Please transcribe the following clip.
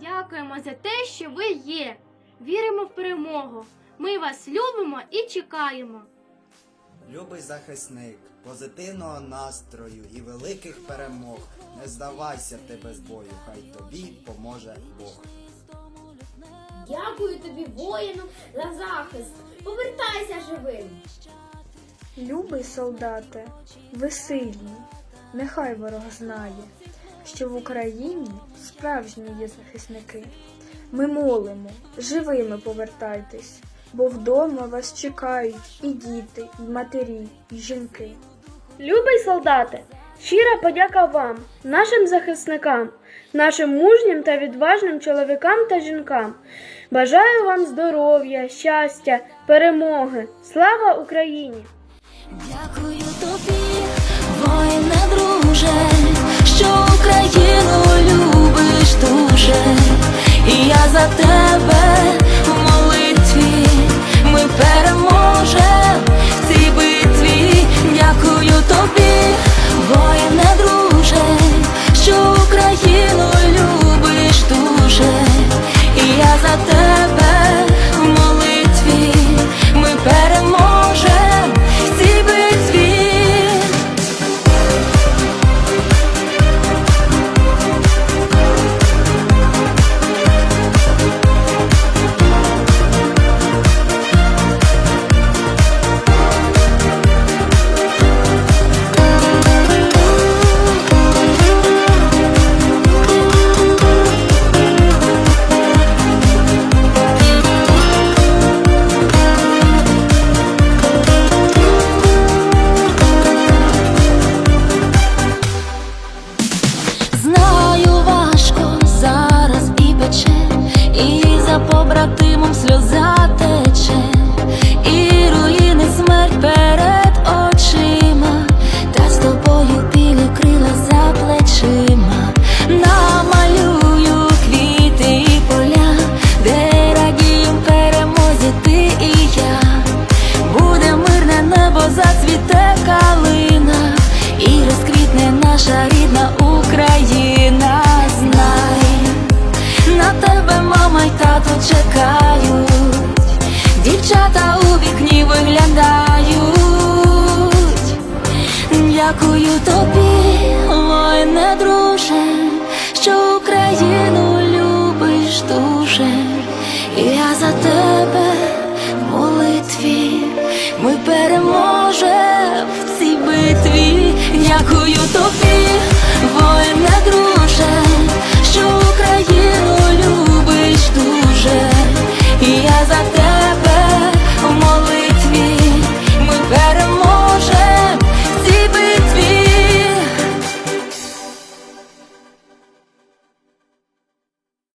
Дякуємо за те, що ви є. Віримо в перемогу. Ми вас любимо і чекаємо. Любий захисник, позитивного настрою і великих перемог. Не здавайся ти без бою, хай тобі поможе Бог. Дякую тобі, воїну, за захист. Повертайся живим. Любий солдате, ви сильні, нехай ворог знає, що в Україні справжні є захисники. Ми молимо, живими повертайтесь, бо вдома вас чекають і діти, і матері, і жінки. Любий солдате, щира подяка вам, нашим захисникам, нашим мужнім та відважним чоловікам та жінкам. Бажаю вам здоров'я, щастя, перемоги. Слава Україні! Дякую тобі, воїне друже, що наша рідна Україна. Знай, на тебе мама й тато чекають, дівчата у вікні виглядають. Дякую тобі, воїне друже, що Україну любиш дуже. І я за тебе в молитві, ми переможем в цій битві. Дякую тобі, Cause I think.